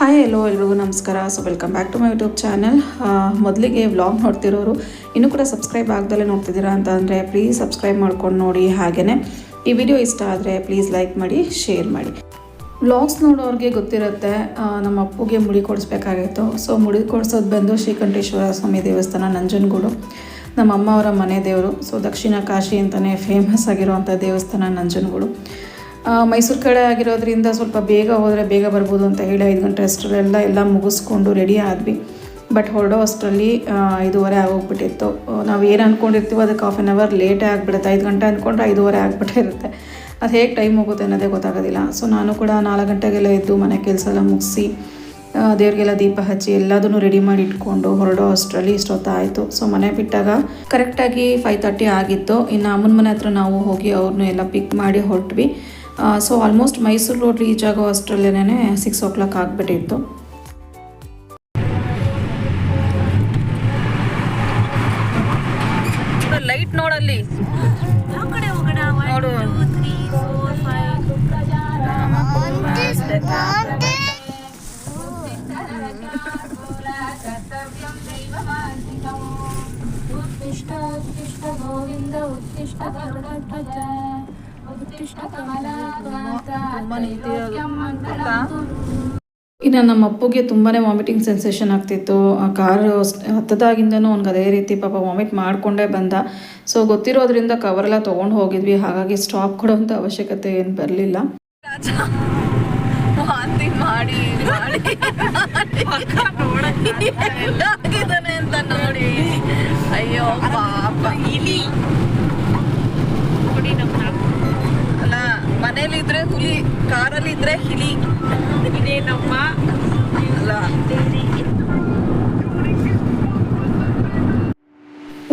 Hi ಎಲ್ಲೋ ಎಲ್ರಿಗೂ ನಮಸ್ಕಾರ. So welcome back to my YouTube channel ಮೊದಲಿಗೆ ವ್ಲಾಗ್ ನೋಡ್ತಿರೋರು, ಇನ್ನೂ ಕೂಡ ಸಬ್ಸ್ಕ್ರೈಬ್ ಆಗ್ದಲೇ ನೋಡ್ತಿದ್ದೀರಾ ಅಂತ ಅಂದರೆ ಪ್ಲೀಸ್ ಸಬ್ಸ್ಕ್ರೈಬ್ ಮಾಡ್ಕೊಂಡು ನೋಡಿ ಹಾಗೆಯೇ ಈ ವಿಡಿಯೋ ಇಷ್ಟ ಆದರೆ ಪ್ಲೀಸ್ ಲೈಕ್ ಮಾಡಿ ಶೇರ್ ಮಾಡಿ. ವ್ಲಾಗ್ಸ್ ನೋಡೋರಿಗೆ ಗೊತ್ತಿರುತ್ತೆ ನಮ್ಮ ಅಪ್ಪುಗೆ ಮುಡಿ ಕೊಡಿಸ್ಬೇಕಾಗಿತ್ತು. ಸೊ ಮುಡಿ ಕೊಡಿಸೋದು ಬಂದು ಶ್ರೀಕಂಠೇಶ್ವರ ಸ್ವಾಮಿ ದೇವಸ್ಥಾನ, ನಂಜನಗೂಡು. ನಮ್ಮ ಅಮ್ಮ ಅವರ ಮನೆ ದೇವರು. ಸೊ ದಕ್ಷಿಣ ಕಾಶಿ ಅಂತಲೇ ಫೇಮಸ್ ಆಗಿರುವಂಥ ದೇವಸ್ಥಾನ, ನಂಜನಗೂಡು. ಮೈಸೂರು ಕಡೆ ಆಗಿರೋದ್ರಿಂದ ಸ್ವಲ್ಪ ಬೇಗ ಹೋದರೆ ಬೇಗ ಬರ್ಬೋದು ಅಂತ ಹೇಳಿ ಐದು ಗಂಟೆ ಅಷ್ಟರಲ್ಲೆಲ್ಲ ಎಲ್ಲ ಮುಗಿಸ್ಕೊಂಡು ರೆಡಿ ಆದ್ವಿ. ಬಟ್ ಹೊರಡೋ ಅಷ್ಟರಲ್ಲಿ ಐದೂವರೆ ಆಗೋಗ್ಬಿಟ್ಟಿತ್ತು. ನಾವು ಏನು ಅಂದ್ಕೊಂಡಿರ್ತೀವೋ ಅದಕ್ಕೆ ಹಾಫ್ ಆನ್ ಅವರ್ ಲೇಟೇ ಆಗಿಬಿಡುತ್ತೆ. ಐದು ಗಂಟೆ ಅಂದ್ಕೊಂಡ್ರೆ ಐದೂವರೆ ಆಗಿಬಿಟ್ಟಿರುತ್ತೆ. ಅದು ಹೇಗೆ ಟೈಮ್ ಹೋಗುತ್ತೆ ಅನ್ನೋದೇ ಗೊತ್ತಾಗೋದಿಲ್ಲ. ಸೊ ನಾನು ಕೂಡ ನಾಲ್ಕು ಗಂಟೆಗೆಲ್ಲ ಎದ್ದು ಮನೆ ಕೆಲಸ ಎಲ್ಲ ಮುಗಿಸಿ ದೇವ್ರಿಗೆಲ್ಲ ದೀಪ ಹಚ್ಚಿ ಎಲ್ಲದನ್ನು ರೆಡಿ ಮಾಡಿ ಇಟ್ಕೊಂಡು ಹೊರಡೋ ಅಷ್ಟರಲ್ಲಿ ಇಷ್ಟೊತ್ತಾಯಿತು. ಸೊ ಮನೆ ಬಿಟ್ಟಾಗ ಕರೆಕ್ಟಾಗಿ ಫೈವ್ ತರ್ಟಿ ಆಗಿತ್ತು. ಇನ್ನು ಅಮ್ಮನ ಮನೆ ಹತ್ರ ನಾವು ಹೋಗಿ ಅವ್ರನ್ನೂ ಎಲ್ಲ ಪಿಕ್ ಮಾಡಿ ಹೊರಟ್ವಿ. So almost Mysuru road reach ಆಗೋ ಅಷ್ಟರಲ್ಲೇ ಸಿಕ್ಸ್ ಓ ಕ್ಲಾಕ್ ಆಗಿಬಿಟ್ಟಿತ್ತು. ಇನ್ನು ನಮ್ಮ ಅಪ್ಪಗೆ ತುಂಬಾ ವಾಮಿಟಿಂಗ್ ಸೆನ್ಸೇಷನ್ ಆಗ್ತಿತ್ತು. ಆ ಕಾರು ಹತ್ತದಾಗಿಂದನೂ ಅವ್ನಿಗೆ ಅದೇ ರೀತಿ ಪಾಪ ವಾಮಿಟ್ ಮಾಡಿಕೊಂಡೇ ಬಂದ. ಸೊ ಗೊತ್ತಿರೋದ್ರಿಂದ ಕವರೆಲ್ಲ ತೊಗೊಂಡು ಹೋಗಿದ್ವಿ. ಹಾಗಾಗಿ ಸ್ಟಾಪ್ ಕೊಡೋವಂಥ ಅವಶ್ಯಕತೆ ಏನು ಬರಲಿಲ್ಲ. ಅಯ್ಯೋ ಕಾರಲ್ಲಿದ್ರೆ ಹಿಲಿ. ಇದೇನಮ್ಮ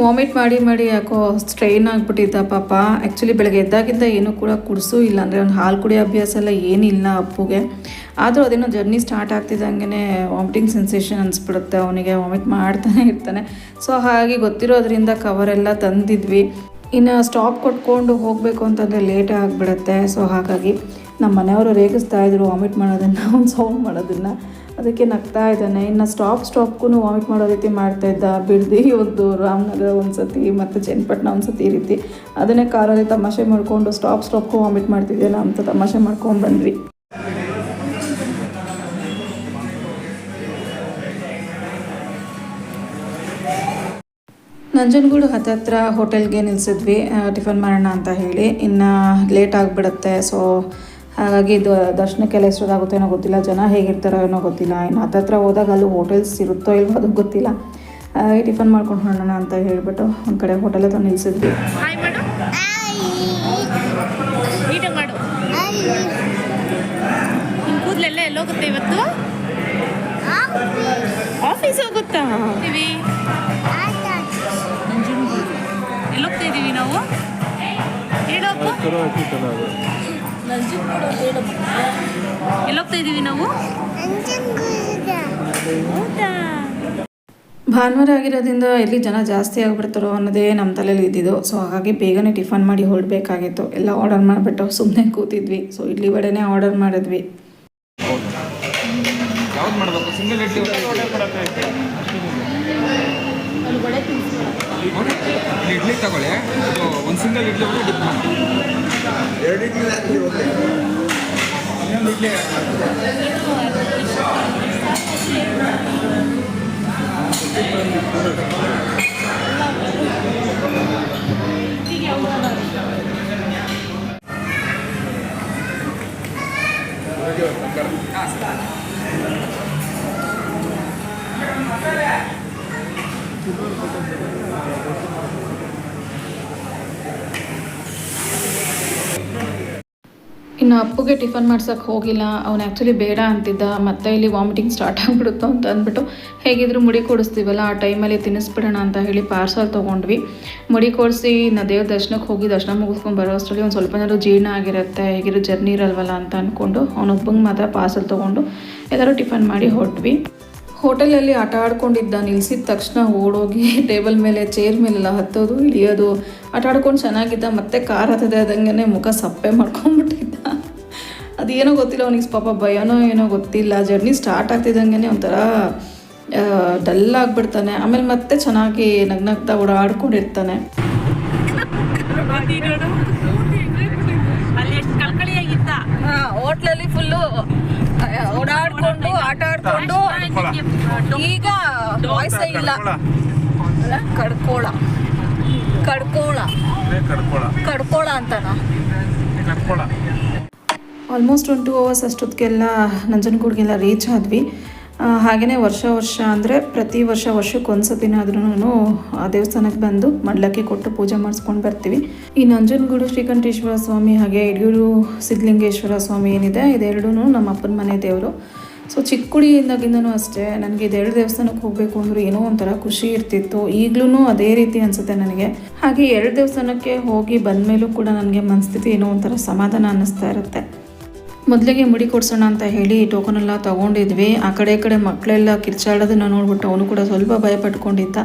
ವಾಮಿಟ್ ಮಾಡಿ ಮಾಡಿ ಯಾಕೋ ಸ್ಟ್ರೈನ್ ಆಗಿಬಿಟ್ಟಿದ್ದ ಪಾಪ. ಆ್ಯಕ್ಚುಲಿ ಬೆಳಗ್ಗೆ ಎದ್ದಾಗಿಂದ ಏನೂ ಕೂಡ ಕುಡಿಸೂ ಇಲ್ಲ. ಅಂದರೆ ಒಂದು ಹಾಲು ಕುಡಿಯೋ ಅಭ್ಯಾಸ ಎಲ್ಲ ಏನಿಲ್ಲ ಅಪ್ಪುಗೆ. ಆದರೂ ಅದೇನೋ ಜರ್ನಿ ಸ್ಟಾರ್ಟ್ ಆಗ್ತಿದ್ದಂಗೆ ವಾಮಿಟಿಂಗ್ ಸೆನ್ಸೇಷನ್ ಅನಿಸ್ಬಿಡುತ್ತೆ. ಅವನಿಗೆ ವಾಮಿಟ್ ಮಾಡ್ತಾನೆ ಇರ್ತಾನೆ. ಸೊ ಹಾಗಾಗಿ ಗೊತ್ತಿರೋದ್ರಿಂದ ಕವರೆಲ್ಲ ತಂದಿದ್ವಿ. ಇನ್ನು ಸ್ಟಾಪ್ ಕೊಟ್ಕೊಂಡು ಹೋಗಬೇಕು ಅಂತಂದರೆ ಲೇಟ್ ಆಗಿಬಿಡುತ್ತೆ. ಸೊ ಹಾಗಾಗಿ ನಮ್ಮ ಮನೆಯವರು ರೇಗಿಸ್ತಾ ಇದ್ರು ವಾಮಿಟ್ ಮಾಡೋದನ್ನು ಅವ್ನು ಸೌಂಡ್ ಮಾಡೋದನ್ನು. ಅದಕ್ಕೆ ನಗ್ತಾ ಇದ್ದಾನೆ. ಇನ್ನು ಸ್ಟಾಪ್ ಸ್ಟಾಪ್ಗೂ ವಾಮಿಟ್ ಮಾಡೋ ರೀತಿ ಮಾಡ್ತಾ ಇದ್ದ. ಬಿಡ್ದಿ ಒಂದು ರಾಮನಗರ ಒಂದು ಸತಿ ಮತ್ತು ಚನ್ನಪಟ್ಟಣ ಒಂದು ಸತಿ ಈ ರೀತಿ. ಅದನ್ನೇ ಕಾರಲ್ಲಿ ತಮಾಷೆ ಮಾಡಿಕೊಂಡು ಸ್ಟಾಪ್ ಸ್ಟಾಪ್ಗೂ ವಾಮಿಟ್ ಮಾಡ್ತಿದ್ದೇನೆ ಅಂತ ತಮಾಷೆ ಮಾಡ್ಕೊಂಡು ಬಂದ್ವಿ. ನಂಜನಗೂಡು ಹತ್ತತ್ರ ಹೋಟೆಲ್ಗೆ ನಿಲ್ಲಿಸಿದ್ವಿ ಆ, ಟಿಫನ್ ಮಾಡೋಣ ಅಂತ ಹೇಳಿ. ಇನ್ನು ಲೇಟ್ ಆಗಿಬಿಡುತ್ತೆ. ಸೊ ಹಾಗಾಗಿ ಇದು ದರ್ಶನಕ್ಕೆಲ್ಲ ಎಷ್ಟೊತ್ತಾಗುತ್ತೋ ಏನೋ ಗೊತ್ತಿಲ್ಲ ಜನ ಹೇಗಿರ್ತಾರೋ ಏನೋ ಗೊತ್ತಿಲ್ಲ ಇನ್ನು ಹತ್ರ ಹೋದಾಗ ಅಲ್ಲಿ ಹೋಟೆಲ್ಸ್ ಇರುತ್ತೋ ಇಲ್ವೋ ಅದು ಗೊತ್ತಿಲ್ಲ. ಹಾಗಾಗಿ ಟಿಫನ್ ಮಾಡ್ಕೊಂಡು ಹೊರಡೋಣ ಅಂತ ಹೇಳಿಬಿಟ್ಟು ಒಂದು ಕಡೆ ಹೋಟೆಲ್ ಹತ್ರ ನಿಲ್ಲಿಸಿದ್ವಿ ಹಾಯ್ ಮಾಡು ನೀಟಾಗಿ ಮಾಡು. ನಿನ್ ಕೂದಲೆಲ್ಲ ಎಲ್ಲೋಗುತ್ತೆ ಇವತ್ತು? ಆಫೀಸ್ ಹೋಗುತ್ತಾ? ಎಲ್ಲೋಗ್ತಾ ನಾವು? ಎಲ್ಲೋಗ್ತಾ ಇದೀವಿ ನಾವು? ಹೌದಾ ಭಾನುವಾರ ಆಗಿರೋದ್ರಿಂದ ಎಲ್ಲಿ ಜನ ಜಾಸ್ತಿ ಆಗಿಬಿಡ್ತಾರೋ ಅನ್ನೋದೇ ನಮ್ಮ ತಲೆಯಲ್ಲಿ ಇದ್ದಿದ್ದು. ಸೊ ಹಾಗಾಗಿ ಬೇಗನೆ ಟಿಫನ್ ಮಾಡಿ ಹೊರಡಬೇಕಾಗಿತ್ತು. ಎಲ್ಲ ಆರ್ಡರ್ ಮಾಡಿಬಿಟ್ಟು ಸುಮ್ಮನೆ ಕೂತಿದ್ವಿ. ಸೊ ಇಡ್ಲಿ ವಡೆನೇ ಆರ್ಡರ್ ಮಾಡಿದ್ವಿ. ಯಾವ್ದು ಮಾಡಬೇಕು ಸಿಂಗಲ್ ಇಡ್ಲಿ ಇಡ್ಲಿ ತಗೊಳ್ಳಿ. ಇದು ಒಂದು ಸಿಂಗಲ್ ಇಡ್ಲಿ ಒಳಗೆ ಡಿಪ್ ಮಾಡಿ. ಇನ್ನೊಂದು ಇಡ್ಲಿ ಇನ್ನು ಅಪ್ಪುಗೆ ಟಿಫನ್ ಮಾಡ್ಸೋಕ್ಕೆ ಹೋಗಿಲ್ಲ, ಅವ್ನು ಆ್ಯಕ್ಚುಲಿ ಬೇಡ ಅಂತಿದ್ದ, ಮತ್ತೆ ಇಲ್ಲಿ ವಾಮಿಟಿಂಗ್ ಸ್ಟಾರ್ಟ್ ಆಗಿಬಿಡುತ್ತೋ ಅಂತ ಅಂದ್ಬಿಟ್ಟು ಹೇಗಿದ್ರು ಮುಡಿ ಕೊಡಿಸ್ತೀವಲ್ಲ, ಆ ಟೈಮಲ್ಲಿ ತಿನ್ನಿಸ್ಬಿಡೋಣ ಅಂತ ಹೇಳಿ ಪಾರ್ಸಲ್ ತೊಗೊಂಡ್ವಿ. ಮುಡಿ ಕೊಡಿಸಿ ನಾ ದೇವ್ರ ದರ್ಶನಕ್ಕೆ ಹೋಗಿ ದರ್ಶನ ಮುಗಿಸ್ಕೊಂಡು ಬರೋ ಅಷ್ಟರಲ್ಲಿ ಒಂದು ಸ್ವಲ್ಪ ಜನರು ಜೀರ್ಣ ಆಗಿರುತ್ತೆ ಹೇಗಿರೋ ಜರ್ನಿ ಇರಲ್ವಲ್ಲ ಅಂತ ಅಂದ್ಕೊಂಡು ಅವನೊಬ್ಬಂಗೆ ಮಾತ್ರ ಪಾರ್ಸಲ್ ತೊಗೊಂಡು ಎಲ್ಲರೂ ಟಿಫನ್ ಮಾಡಿ ಹೊರಟ್ವಿ ಹೋಟೆಲಲ್ಲಿ ಆಟ ಆಡ್ಕೊಂಡಿದ್ದ, ನಿಲ್ಸಿದ ತಕ್ಷಣ ಓಡೋಗಿ ಟೇಬಲ್ ಮೇಲೆ ಚೇರ್ ಮೇಲೆಲ್ಲ ಹತ್ತೋದು, ಇಳಿಯೋದು, ಆಟ ಆಡ್ಕೊಂಡು ಚೆನ್ನಾಗಿದ್ದ, ಮತ್ತೆ ಕಾರ್ ಹತ್ತದೆ ಅದಂಗೆ ಮುಖ ಸಪ್ಪೆ ಮಾಡ್ಕೊಂಡ್ಬಿಟ್ಟಿದ್ದ. ಅದೇನೋ ಗೊತ್ತಿಲ್ಲ ಅವನಿಗೆ ಪಾಪ ಭಯನೋ ಏನೋ ಗೊತ್ತಿಲ್ಲ ಜರ್ನಿ ಸ್ಟಾರ್ಟ್ ಆಗ್ತಿದ್ದಂಗೆ ಒಂಥರ ಡಲ್ ಆಗಿಬಿಡ್ತಾನೆ. ಆಮೇಲೆ ಮತ್ತೆ ಚೆನ್ನಾಗಿ ನಗ್ನಗ್ತಾ ಓಡಾಡ್ಕೊಂಡಿರ್ತಾನೆ. ಅಲ್ಲಿ ಎಷ್ಟು ಕಳ್ಕಳಿಯಾಗಿದ್ದ? ಹೋಟ್ಲಲ್ಲಿ ಫುಲ್ಲು ಓಡಾಡ್ಕೊಂಡು ಆಟ ಆಡ್ಕೊಂಡು. ಈಗ ವಾಯ್ಸೇ ಇಲ್ಲ? ಕಡ್ಕೋಳ. ಕಡ್ಕೋಳ. ಕಡ್ಕೋಳ. ಅಂತನಾ? ಆಲ್ಮೋಸ್ಟ್ ಒಂದು ಟೂ ಅವರ್ಸ್ ಅಷ್ಟೊತ್ತಿಗೆಲ್ಲ ನಂಜನಗೂಡಿಗೆಲ್ಲ ರೀಚ್ ಆದ್ವಿ. ಹಾಗೆಯೇ ವರ್ಷ ವರ್ಷ ಅಂದರೆ ಪ್ರತಿ ವರ್ಷ ವರ್ಷಕ್ಕೆ ಒಂದು ಆ ದೇವಸ್ಥಾನಕ್ಕೆ ಬಂದು ಮಡ್ಲಕ್ಕಿ ಕೊಟ್ಟು ಪೂಜೆ ಮಾಡಿಸ್ಕೊಂಡು ಬರ್ತೀವಿ. ಈ ನಂಜನಗೂಡು ಶ್ರೀಕಂಠೇಶ್ವರ ಸ್ವಾಮಿ ಹಾಗೆ ಯಡಿಯೂರು ಸಿದ್ಧಲಿಂಗೇಶ್ವರ ಸ್ವಾಮಿ ಏನಿದೆ, ಇದೆರಡೂ ನಮ್ಮ ಅಪ್ಪನ ಮನೆ ದೇವರು. ಸೊ ಚಿಕ್ಕ ಕುಡಿಯಿಂದಾಗಿಂದನೂ ಅಷ್ಟೇ ನನಗೆ ಇದೆರಡು ದೇವಸ್ಥಾನಕ್ಕೆ ಹೋಗಬೇಕು ಅಂದರೆ ಏನೋ ಒಂಥರ ಖುಷಿ ಇರ್ತಿತ್ತು. ಈಗಲೂ ಅದೇ ರೀತಿ ಅನಿಸುತ್ತೆ ನನಗೆ. ಹಾಗೆ ಎರಡು ದೇವಸ್ಥಾನಕ್ಕೆ ಹೋಗಿ ಬಂದಮೇಲೂ ಕೂಡ ನನಗೆ ಮನಸ್ಥಿತಿ ಏನೋ ಒಂಥರ ಸಮಾಧಾನ ಅನ್ನಿಸ್ತಾ ಇರುತ್ತೆ. ಮೊದಲಿಗೆ ಮುಡಿ ಕೊಡ್ಸೋಣ ಅಂತ ಹೇಳಿ ಟೋಕನ್ ಎಲ್ಲ ತೊಗೊಂಡಿದ್ವಿ. ಆ ಕಡೆ ಈ ಕಡೆ ಮಕ್ಕಳೆಲ್ಲ ಕಿರ್ಚಾಡೋದನ್ನ ನೋಡ್ಬಿಟ್ಟು ಅವನು ಕೂಡ ಸ್ವಲ್ಪ ಭಯ ಪಟ್ಕೊಂಡಿದ್ದ.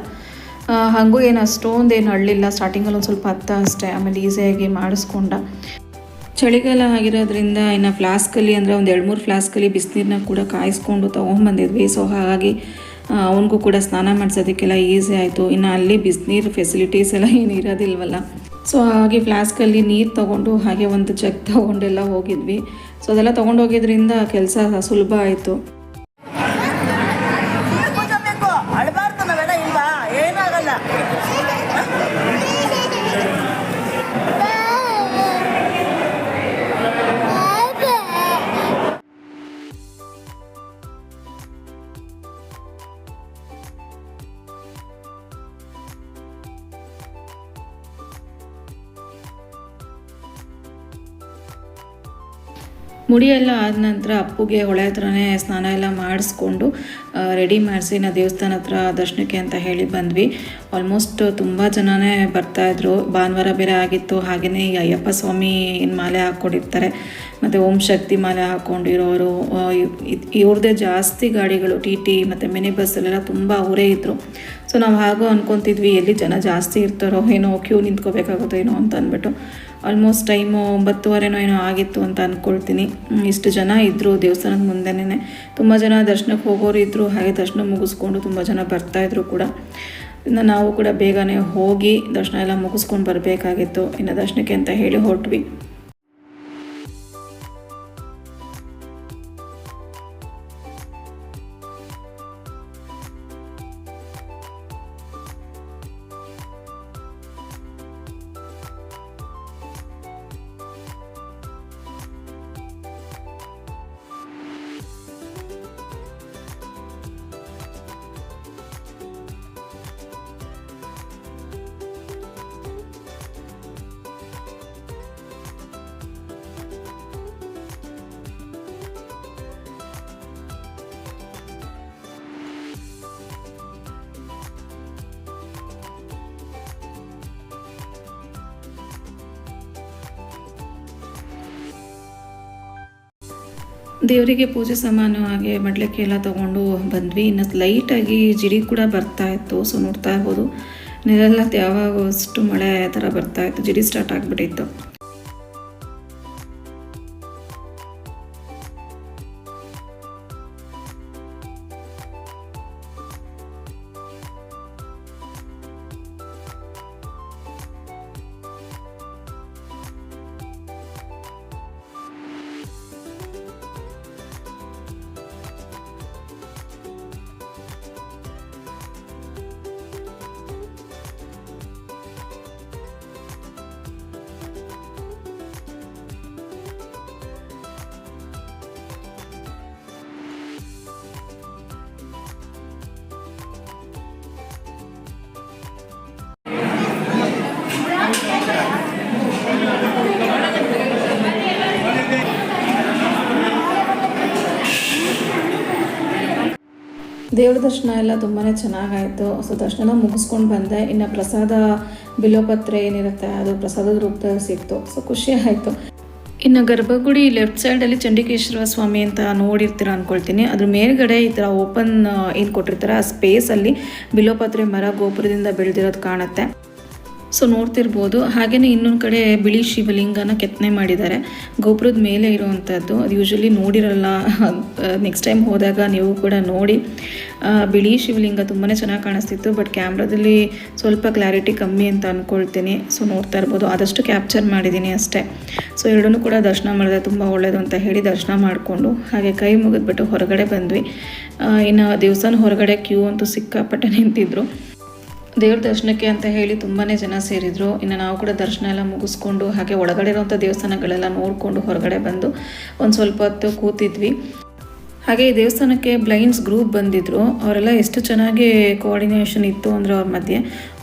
ಹಾಗೂ ಏನು ಅಷ್ಟೊಂದು ಏನು ಅಳ್ಳಿಲ್ಲ. ಸ್ಟಾರ್ಟಿಂಗಲ್ಲಿ ಒಂದು ಸ್ವಲ್ಪ ಹತ್ತ ಅಷ್ಟೇ. ಆಮೇಲೆ ಈಸಿಯಾಗಿ ಮಾಡಿಸ್ಕೊಂಡ. ಚಳಿಗಾಲ ಆಗಿರೋದ್ರಿಂದ ಇನ್ನು ಫ್ಲಾಸ್ಕಲ್ಲಿ ಅಂದರೆ ಒಂದು ಎರಡು ಮೂರು ಫ್ಲಾಸ್ಕಲ್ಲಿ ಬಿಸಿನೀರನ್ನ ಕೂಡ ಕಾಯಿಸ್ಕೊಂಡು ತೊಗೊಂಬಂದಿದ್ವಿ. ಸೊ ಹಾಗಾಗಿ ಅವನಿಗೂ ಕೂಡ ಸ್ನಾನ ಮಾಡಿಸೋದಕ್ಕೆಲ್ಲ ಈಸಿ ಆಯಿತು. ಇನ್ನು ಅಲ್ಲಿ ಬಿಸಿನೀರು ಫೆಸಿಲಿಟೀಸ್ ಎಲ್ಲ ಏನು ಇರೋದಿಲ್ವಲ್ಲ. ಸೊ ಹಾಗೆ ಫ್ಲಾಸ್ಕಲ್ಲಿ ನೀರು ತೊಗೊಂಡು ಹಾಗೆ ಒಂದು ಜಗ್ ತೊಗೊಂಡೆಲ್ಲ ಹೋಗಿದ್ವಿ. ಸೊ ಅದೆಲ್ಲ ತೊಗೊಂಡೋಗಿದ್ರಿಂದ ಕೆಲಸ ಸುಲಭ ಆಯಿತು. ಮುಡಿ ಎಲ್ಲ ಆದ ನಂತರ ಅಪ್ಪುಗೆ ಹೊಳೆ ಹತ್ರನೇ ಸ್ನಾನ ಎಲ್ಲ ಮಾಡಿಸ್ಕೊಂಡು ರೆಡಿ ಮಾಡಿಸಿ ನಾ ದೇವಸ್ಥಾನ ಹತ್ರ ದರ್ಶನಕ್ಕೆ ಅಂತ ಹೇಳಿ ಬಂದ್ವಿ. ಆಲ್ಮೋಸ್ಟ್ ತುಂಬ ಜನನೇ ಬರ್ತಾಯಿದ್ರು ಭಾನುವಾರ ಬೇರೆ ಆಗಿತ್ತು. ಹಾಗೆಯೇ ಈ ಅಯ್ಯಪ್ಪ ಸ್ವಾಮಿ ಮಾಲೆ ಹಾಕ್ಕೊಂಡಿರ್ತಾರೆ. ಮತ್ತು ಓಂ ಶಕ್ತಿ ಮಾಲೆ ಹಾಕ್ಕೊಂಡಿರೋರು ಇವ್ರದ್ದೇ ಜಾಸ್ತಿ ಗಾಡಿಗಳು, ಟಿ ಟಿ ಮತ್ತು ಮಿನಿ ಬಸ್ಸಲ್ಲೆಲ್ಲ ತುಂಬ ಅವರೇ ಇದ್ದರು ಸೊ ನಾವು ಹಾಗೂ ಅಂದ್ಕೊತಿದ್ವಿ ಎಲ್ಲಿ ಜನ ಜಾಸ್ತಿ ಇರ್ತಾರೋ, ಏನೋ ಕ್ಯೂ ನಿಂತ್ಕೋಬೇಕಾಗುತ್ತೋ, ಏನೋ ಅಂತ ಅಂದ್ಬಿಟ್ಟು. ಆಲ್ಮೋಸ್ಟ್ ಟೈಮು ಒಂಬತ್ತುವರೆನೋ ಏನೋ ಆಗಿತ್ತು ಅಂತ ಅಂದ್ಕೊಳ್ತೀನಿ ಇಷ್ಟು ಜನ ಇದ್ದರು ದೇವಸ್ಥಾನದ ಮುಂದೆನೇ ತುಂಬ ಜನ ದರ್ಶನಕ್ಕೆ ಹೋಗೋರು ಇದ್ದರು ಹಾಗೆ ದರ್ಶನ ಮುಗಿಸ್ಕೊಂಡು ತುಂಬ ಜನ ಬರ್ತಾಯಿದ್ರು ಕೂಡ. ಇನ್ನು ನಾವು ಕೂಡ ಬೇಗನೆ ಹೋಗಿ ದರ್ಶನ ಎಲ್ಲ ಮುಗಿಸ್ಕೊಂಡು ಬರಬೇಕಾಗಿತ್ತು. ಇನ್ನು ದರ್ಶನಕ್ಕೆ ಅಂತ ಹೇಳಿ ಹೊರಟ್ವಿ. ದೇವರಿಗೆ ಪೂಜೆ ಸಾಮಾನು ಹಾಗೆ ಮಡ್ಲಕ್ಕಿ ಎಲ್ಲ ತೊಗೊಂಡು ಬಂದ್ವಿ. ಇನ್ನು ಲೈಟಾಗಿ ಜಿಡಿ ಕೂಡ ಬರ್ತಾ ಇತ್ತು. ಸೊ ನೋಡ್ತಾ ಇರ್ಬೋದು. ನೆಲೆಲ್ಲ ಯಾವಾಗ ಅಷ್ಟು ಮಳೆ ಥರ ಬರ್ತಾ ಇತ್ತು. ಜಿಡಿ ಸ್ಟಾರ್ಟ್ ಆಗಿಬಿಟ್ಟಿತ್ತು. ದೇವ್ರ ದರ್ಶನ ಎಲ್ಲ ತುಂಬಾ ಚೆನ್ನಾಗಾಯಿತು. ಸೊ ದರ್ಶನ ಮುಗಿಸ್ಕೊಂಡು ಬಂದೆ. ಇನ್ನು ಪ್ರಸಾದ ಬಿಲೋಪತ್ರೆ ಏನಿರುತ್ತೆ, ಅದು ಪ್ರಸಾದದ ರೂಪದಲ್ಲಿ ಸಿಕ್ತು. ಸೊ ಖುಷಿ ಆಯಿತು. ಇನ್ನು ಗರ್ಭಗುಡಿ ಲೆಫ್ಟ್ ಸೈಡಲ್ಲಿ ಚಂಡಿಕೇಶ್ವರ ಸ್ವಾಮಿ ಅಂತ ನೋಡಿರ್ತೀರ ಅಂದ್ಕೊಳ್ತೀನಿ ಅದ್ರ ಮೇಲ್ಗಡೆ ಈ ಥರ ಓಪನ್ ಏನು ಕೊಟ್ಟಿರ್ತಾರೆ, ಆ ಸ್ಪೇಸಲ್ಲಿ ಬಿಲೋಪತ್ರೆ ಮರ ಗೋಪುರದಿಂದ ಬೆಳೆದಿರೋದು ಕಾಣುತ್ತೆ. ಸೊ ನೋಡ್ತಿರ್ಬೋದು. ಹಾಗೆಯೇ ಇನ್ನೊಂದು ಕಡೆ ಬಿಳಿ ಶಿವಲಿಂಗನ ಕೆತ್ತನೆ ಮಾಡಿದ್ದಾರೆ. ಗೋಪುರದ ಮೇಲೆ ಇರುವಂಥದ್ದು ಅದು ಯೂಶಲಿ ನೋಡಿರಲ್ಲ. ನೆಕ್ಸ್ಟ್ ಟೈಮ್ ಹೋದಾಗ ನೀವು ಕೂಡ ನೋಡಿ. ಬಿಳಿ ಶಿವಲಿಂಗ ತುಂಬಾ ಚೆನ್ನಾಗಿ ಕಾಣಿಸ್ತಿತ್ತು. ಬಟ್ ಕ್ಯಾಮ್ರಾದಲ್ಲಿ ಸ್ವಲ್ಪ ಕ್ಲಾರಿಟಿ ಕಮ್ಮಿ ಅಂತ ಅಂದ್ಕೊಳ್ತೀನಿ ಸೊ ನೋಡ್ತಾ ಇರ್ಬೋದು. ಆದಷ್ಟು ಕ್ಯಾಪ್ಚರ್ ಮಾಡಿದ್ದೀನಿ ಅಷ್ಟೇ. ಸೊ ಎರಡನ್ನೂ ಕೂಡ ದರ್ಶನ ಮಾಡಿದ್ರೆ ತುಂಬ ಒಳ್ಳೆಯದು ಅಂತ ಹೇಳಿ ದರ್ಶನ ಮಾಡಿಕೊಂಡು ಹಾಗೆ ಕೈ ಮುಗಿದ್ಬಿಟ್ಟು ಹೊರಗಡೆ ಬಂದ್ವಿ. ಇನ್ನು ದೇವಸ್ಥಾನ ಹೊರಗಡೆ ಕ್ಯೂ ಅಂತೂ ಸಿಕ್ಕಾಪಟ್ಟೆ ನಿಂತಿದ್ರು. ದೇವ್ರ ದರ್ಶನಕ್ಕೆ ಅಂತ ಹೇಳಿ ತುಂಬಾ ಜನ ಸೇರಿದ್ರು. ಇನ್ನು ನಾವು ಕೂಡ ದರ್ಶನ ಎಲ್ಲ ಮುಗಿಸ್ಕೊಂಡು ಹಾಗೆ ಒಳಗಡೆ ಇರುವಂಥ ದೇವಸ್ಥಾನಗಳೆಲ್ಲ ನೋಡಿಕೊಂಡು ಹೊರಗಡೆ ಬಂದು ಒಂದು ಸ್ವಲ್ಪ ಹೊತ್ತು ಕೂತಿದ್ವಿ. ಹಾಗೆ ಈ ದೇವಸ್ಥಾನಕ್ಕೆ ಬ್ಲೈಂಡ್ಸ್ ಗ್ರೂಪ್ ಬಂದಿದ್ರು. ಅವರೆಲ್ಲ ಎಷ್ಟು ಚೆನ್ನಾಗಿ ಕೋಆರ್ಡಿನೇಷನ್ ಇತ್ತು ಅಂದರೆ ಅವ್ರ ಮಧ್ಯೆ.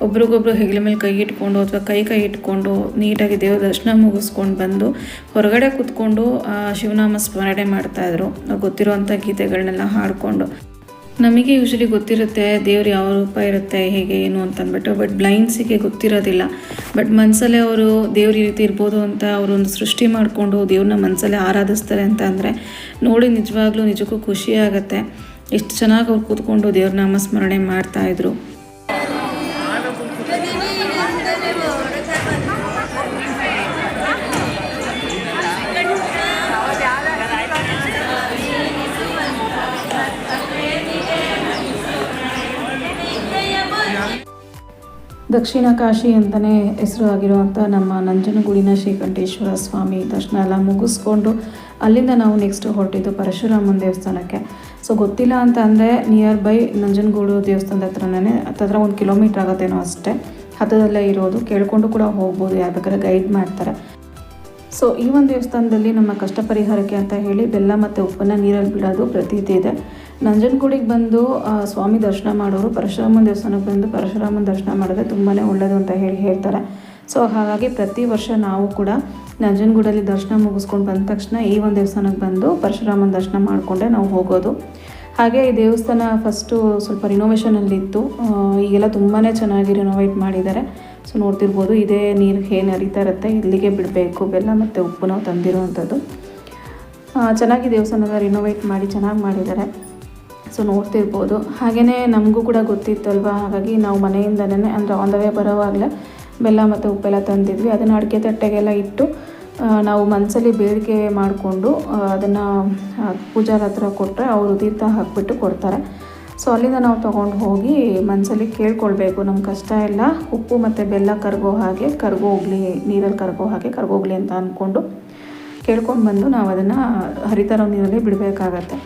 ಒಬ್ರಿಗೊಬ್ರು ಹೆಗಲ ಮೇಲೆ ಕೈ ಇಟ್ಕೊಂಡು ಅಥವಾ ಕೈ ಕೈ ಇಟ್ಕೊಂಡು ನೀಟಾಗಿ ದೇವ್ರ ದರ್ಶನ ಮುಗಿಸ್ಕೊಂಡು ಬಂದು ಹೊರಗಡೆ ಕೂತ್ಕೊಂಡು ಶಿವನಾಮ ಸ್ಮರಣೆ ಮಾಡ್ತಾಯಿದ್ರು ಗೊತ್ತಿರುವಂಥ ಗೀತೆಗಳನ್ನೆಲ್ಲ ಹಾಡಿಕೊಂಡು. ನಮಗೆ ಯೂಶಲಿ ಗೊತ್ತಿರುತ್ತೆ ದೇವ್ರು ಯಾವ ರೂಪ ಇರುತ್ತೆ, ಹೇಗೆ, ಏನು ಅಂತ ಅಂದ್ಬಿಟ್ಟು ಬಟ್ ಬ್ಲೈಂಡ್ಸಿಗೆ ಗೊತ್ತಿರೋದಿಲ್ಲ. ಬಟ್ ಮನಸ್ಸಲ್ಲೇ ಅವರು ದೇವ್ರ ಈ ರೀತಿ ಇರ್ಬೋದು ಅಂತ ಅವರು ಒಂದು ಸೃಷ್ಟಿ ಮಾಡಿಕೊಂಡು ದೇವ್ರನ್ನ ಮನಸ್ಸಲ್ಲೇ ಆರಾಧಿಸ್ತಾರೆ ಅಂತ ಅಂದರೆ ನೋಡಿ ನಿಜವಾಗ್ಲೂ ನಿಜಕ್ಕೂ ಖುಷಿ ಆಗುತ್ತೆ. ಎಷ್ಟು ಚೆನ್ನಾಗಿ ಅವ್ರು ಕೂತ್ಕೊಂಡು ದೇವ್ರ ನಾಮಸ್ಮರಣೆ ಮಾಡ್ತಾಯಿದ್ರು ದಕ್ಷಿಣ ಕಾಶಿ ಅಂತಲೇ ಹೆಸರು ಆಗಿರುವಂಥ ನಮ್ಮ ನಂಜನಗೂಡಿನ ಶ್ರೀಕಂಠೇಶ್ವರ ಸ್ವಾಮಿ ದರ್ಶನ ಎಲ್ಲ ಮುಗಿಸ್ಕೊಂಡು ಅಲ್ಲಿಂದ ನಾವು ನೆಕ್ಸ್ಟ್ ಹೊರಟಿದ್ದು ಪರಶುರಾಮನ ದೇವಸ್ಥಾನಕ್ಕೆ. ಸೊ ಗೊತ್ತಿಲ್ಲ ಅಂತ ಅಂದರೆ ನಿಯರ್ ಬೈ ನಂಜನಗೂಡು ದೇವಸ್ಥಾನದ ಹತ್ರನೇ ಹತ್ತತ್ರ ಒಂದು ಕಿಲೋಮೀಟ್ರ್ ಆಗತ್ತೇನೋ ಅಷ್ಟೇ. ಹತ್ತದಲ್ಲೇ ಇರೋದು. ಕೇಳಿಕೊಂಡು ಕೂಡ ಹೋಗ್ಬೋದು, ಯಾರು ಗೈಡ್ ಮಾಡ್ತಾರೆ. ಸೊ ಈ ಒಂದು ದೇವಸ್ಥಾನದಲ್ಲಿ ನಮ್ಮ ಕಷ್ಟ ಪರಿಹಾರಕ್ಕೆ ಅಂತ ಹೇಳಿ ಬೆಲ್ಲ ಮತ್ತು ಉಪ್ಪನ್ನು ನೀರಲ್ಲಿ ಬಿಡೋದು ಪ್ರತೀತಿ ಇದೆ. ನಂಜನಗೂಡಿಗೆ ಬಂದು ಸ್ವಾಮಿ ದರ್ಶನ ಮಾಡೋರು ಪರಶುರಾಮನ ದೇವಸ್ಥಾನಕ್ಕೆ ಬಂದು ಪರಶುರಾಮನ ದರ್ಶನ ಮಾಡಿದ್ರೆ ತುಂಬಾ ಒಳ್ಳೆಯದು ಅಂತ ಹೇಳಿ ಹೇಳ್ತಾರೆ. ಸೊ, ಹಾಗಾಗಿ ಪ್ರತಿ ವರ್ಷ ನಾವು ಕೂಡ ನಂಜನಗೂಡಲ್ಲಿ ದರ್ಶನ ಮುಗಿಸ್ಕೊಂಡು ಬಂದ ತಕ್ಷಣ ಈ ಒಂದು ದೇವಸ್ಥಾನಕ್ಕೆ ಬಂದು ಪರಶುರಾಮನ ದರ್ಶನ ಮಾಡಿಕೊಂಡೆ ನಾವು ಹೋಗೋದು. ಹಾಗೆ ಈ ದೇವಸ್ಥಾನ ಫಸ್ಟು ಸ್ವಲ್ಪ ರಿನೋವೇಷನಲ್ಲಿತ್ತು ಈಗೆಲ್ಲ ತುಂಬಾ ಚೆನ್ನಾಗಿ ರಿನೋವೇಟ್ ಮಾಡಿದ್ದಾರೆ. ಸೊ, ನೋಡ್ತಿರ್ಬೋದು ಇದೇ ನೀರು ಏನು ಹರಿತಾ ಇರುತ್ತೆ ಇಲ್ಲಿಗೆ ಬಿಡಬೇಕು, ಬೆಲ್ಲ ಮತ್ತು ಉಪ್ಪು ನಾವು ತಂದಿರುವಂಥದ್ದು. ಚೆನ್ನಾಗಿ ದೇವಸ್ಥಾನದ ರಿನೋವೇಟ್ ಮಾಡಿ, ಚೆನ್ನಾಗಿ ಮಾಡಿದ್ದಾರೆ. ಸೊ ನೋಡ್ತಿರ್ಬೋದು. ಹಾಗೆಯೇ ನಮಗೂ ಕೂಡ ಗೊತ್ತಿತ್ತಲ್ವ? ಹಾಗಾಗಿ ನಾವು ಮನೆಯಿಂದನೇ ಅಂದರೆ ಆನ್ ದ ವೇ ಬರೋವಾಗಲೇ ಬೆಲ್ಲ ಮತ್ತು ಉಪ್ಪೆಲ್ಲ ತಂದಿದ್ವಿ. ಅದನ್ನು ಅಡಿಕೆ ತಟ್ಟೆಗೆಲ್ಲ ಇಟ್ಟು ನಾವು ಮನಸ್ಸಲ್ಲಿ ಬೇಡಿಕೆ ಮಾಡಿಕೊಂಡು ಅದನ್ನು ಪೂಜಾರ ಹತ್ರ ಕೊಟ್ಟರೆ ಅವರು ತೀರ್ಥ ಹಾಕಿಬಿಟ್ಟು ಕೊಡ್ತಾರೆ. ಸೊ ಅಲ್ಲಿಂದ ನಾವು ತೊಗೊಂಡು ಹೋಗಿ ಮನಸ್ಸಲ್ಲಿ ಕೇಳ್ಕೊಳ್ಬೇಕು. ನಮ್ಮ ಕಷ್ಟ ಎಲ್ಲ ಉಪ್ಪು ಮತ್ತು ಬೆಲ್ಲ ಕರಗೋ ಹಾಗೆ ಕರಗೋಗ್ಲಿ ನೀರಲ್ಲಿ ಕರಗೋ ಹಾಗೆ ಕರ್ಗೋಗ್ಲಿ ಅಂತ ಅಂದ್ಕೊಂಡು ಕೇಳ್ಕೊಂಡು ಬಂದು ನಾವು ಅದನ್ನು ಹರಿತರೋ ನೀರಲ್ಲಿ ಬಿಡಬೇಕಾಗತ್ತೆ.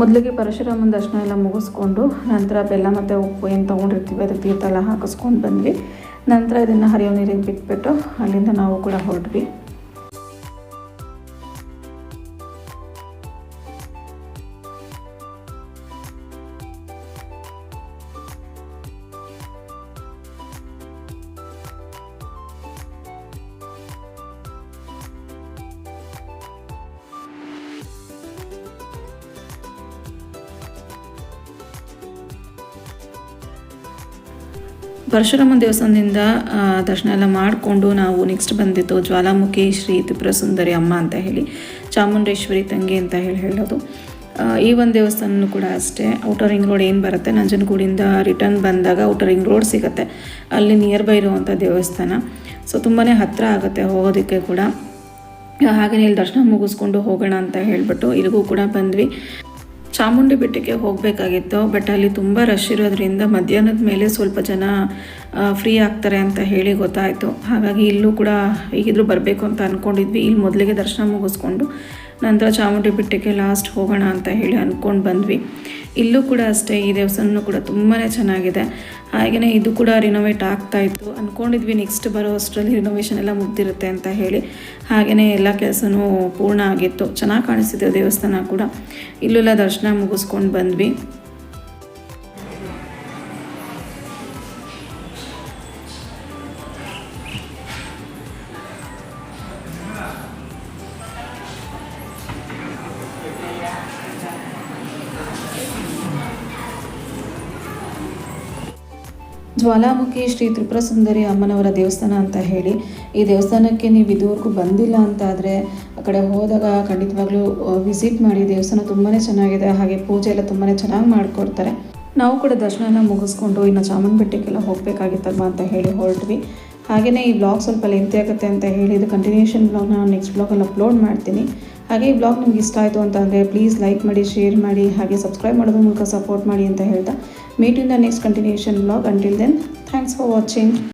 ಮೊದಲಿಗೆ ಪರಶುರಾಮನ ದರ್ಶನ ಎಲ್ಲ ಮುಗಿಸ್ಕೊಂಡು ನಂತರ ಬೆಲ್ಲ ಮತ್ತು ಉಪ್ಪು ಏನು ತೊಗೊಂಡಿರ್ತೀವಿ ಅದಕ್ಕೆ ತೀರ್ಥ ಎಲ್ಲ ಹಾಕಿಸ್ಕೊಂಡು ಬಂದ್ವಿ. ನಂತರ ಇದನ್ನು ಹರಿಯೋ ನೀರಿಗೆ ಬಿಟ್ಬಿಟ್ಟು ಅಲ್ಲಿಂದ ನಾವು ಕೂಡ ಹೊರಟ್ವಿ. ಪರಶುರಾಮ ದೇವಸ್ಥಾನದಿಂದ ದರ್ಶನ ಎಲ್ಲ ಮಾಡಿಕೊಂಡು ನಾವು ನೆಕ್ಸ್ಟ್ ಬಂದಿತ್ತು ಜ್ವಾಲಾಮುಖಿ ಶ್ರೀ ತ್ರಿಪುರ ಸುಂದರಿ ಅಮ್ಮ ಅಂತ ಹೇಳಿ, ಚಾಮುಂಡೇಶ್ವರಿ ತಂಗಿ ಅಂತ ಹೇಳಿ ಹೇಳೋದು. ಈ ಒಂದು ದೇವಸ್ಥಾನನೂ ಕೂಡ ಅಷ್ಟೇ. ಔಟರ್ ರಿಂಗ್ ರೋಡ್ ಏನು ಬರುತ್ತೆ? ನಂಜನಗೂಡಿಂದ ರಿಟರ್ನ್ ಬಂದಾಗ ಔಟರ್ ರಿಂಗ್ ರೋಡ್ ಸಿಗುತ್ತೆ. ಅಲ್ಲಿ ನಿಯರ್ ಬೈ ಇರುವಂಥ ದೇವಸ್ಥಾನ. ಸೊ ತುಂಬಾ ಹತ್ತಿರ ಆಗುತ್ತೆ ಹೋಗೋದಕ್ಕೆ ಕೂಡ. ಹಾಗೆಯೇ ಇಲ್ಲಿ ದರ್ಶನ ಮುಗಿಸ್ಕೊಂಡು ಹೋಗೋಣ ಅಂತ ಹೇಳಿಬಿಟ್ಟು ಇಲ್ಲಿಗೂ ಕೂಡ ಬಂದ್ವಿ. ಚಾಮುಂಡಿ ಬೆಟ್ಟಕ್ಕೆ ಹೋಗಬೇಕಾಗಿತ್ತು. ಬಟ್ ಅಲ್ಲಿ ತುಂಬ ರಶ್ ಇರೋದ್ರಿಂದ ಮಧ್ಯಾಹ್ನದ ಮೇಲೆ ಸ್ವಲ್ಪ ಜನ ಫ್ರೀ ಆಗ್ತಾರೆ ಅಂತ ಹೇಳಿ ಗೊತ್ತಾಯಿತು. ಹಾಗಾಗಿ ಇಲ್ಲೂ ಕೂಡ ಈಗಿದ್ರು ಬರಬೇಕು ಅಂತ ಅಂದ್ಕೊಂಡಿದ್ವಿ ಇಲ್ಲಿ ಮೊದಲಿಗೆ ದರ್ಶನ ಮುಗಿಸ್ಕೊಂಡು ನಂತರ ಚಾಮುಂಡಿ ಬೆಟ್ಟಕ್ಕೆ ಲಾಸ್ಟ್ ಹೋಗೋಣ ಅಂತ ಹೇಳಿ ಅಂದ್ಕೊಂಡು ಬಂದ್ವಿ. ಇಲ್ಲೂ ಕೂಡ ಅಷ್ಟೇ, ಈ ದೇವಸ್ಥಾನನೂ ಕೂಡ ತುಂಬಾ ಚೆನ್ನಾಗಿದೆ. ಹಾಗೆಯೇ ಇದು ಕೂಡ ರಿನೋವೇಟ್ ಆಗ್ತಾ ಇತ್ತು. ಅಂದ್ಕೊಂಡಿದ್ವಿ ನೆಕ್ಸ್ಟ್ ಬರೋ ಅಷ್ಟರಲ್ಲಿ ರಿನೋವೇಷನ್ ಎಲ್ಲ ಮುಗ್ದಿರುತ್ತೆ ಅಂತ ಹೇಳಿ. ಹಾಗೆಯೇ ಎಲ್ಲ ಕೆಲಸನೂ ಪೂರ್ಣ ಆಗಿತ್ತು. ಚೆನ್ನಾಗಿ ಕಾಣಿಸ್ತಿದೆ ದೇವಸ್ಥಾನ ಕೂಡ. ಇಲ್ಲೆಲ್ಲ ದರ್ಶನ ಮುಗಿಸ್ಕೊಂಡು ಬಂದ್ವಿ. ಜ್ವಾಲಾಮುಖಿ ಶ್ರೀ ತ್ರಿಪುರಸುಂದರಿ ಅಮ್ಮನವರ ದೇವಸ್ಥಾನ ಅಂತ ಹೇಳಿ, ಈ ದೇವಸ್ಥಾನಕ್ಕೆ ನೀವು ಇದುವರೆಗೂ ಬಂದಿಲ್ಲ ಅಂತಾದರೆ, ಆ ಕಡೆ ಹೋದಾಗ ಖಂಡಿತವಾಗ್ಲೂ ವಿಸಿಟ್ ಮಾಡಿ, ದೇವಸ್ಥಾನ ತುಂಬಾ ಚೆನ್ನಾಗಿದೆ, ಹಾಗೆ ಪೂಜೆ ಎಲ್ಲ ತುಂಬಾ ಚೆನ್ನಾಗಿ ಮಾಡಿಕೊಡ್ತಾರೆ. ನಾವು ಕೂಡ ದರ್ಶನನ ಮುಗಿಸ್ಕೊಂಡು ಇನ್ನು ಚಾಮನ್ ಬೆಟ್ಟಕ್ಕೆಲ್ಲ ಹೋಗಬೇಕಾಗಿತ್ತಲ್ವ ಅಂತ ಹೇಳಿ ಹೊರಟ್ವಿ. ಹಾಗೆಯೇ ಈ ಬ್ಲಾಗ್ ಸ್ವಲ್ಪ ಲೆಂತಿ ಆಗುತ್ತೆ ಅಂತ ಹೇಳಿ, ಇದು ಕಂಟಿನ್ಯೂಷನ್ ಬ್ಲಾಗ್ ನಾನು ನೆಕ್ಸ್ಟ್ ಬ್ಲಾಗಲ್ಲಿ ಅಪ್ಲೋಡ್ ಮಾಡ್ತೀನಿ. ಹಾಗೆ ಈ ಬ್ಲಾಗ್ ನಿಮ್ಗೆ ಇಷ್ಟ ಆಯಿತು ಅಂತಂದರೆ ಪ್ಲೀಸ್ ಲೈಕ್ ಮಾಡಿ ಶೇರ್ ಮಾಡಿ, ಹಾಗೆ ಸಬ್ಸ್ಕ್ರೈಬ್ ಮಾಡೋದ್ರ ಮೂಲಕ ಸಪೋರ್ಟ್ ಮಾಡಿ ಅಂತ ಹೇಳ್ತಾ meet in the next continuation vlog. Until then thanks for watching.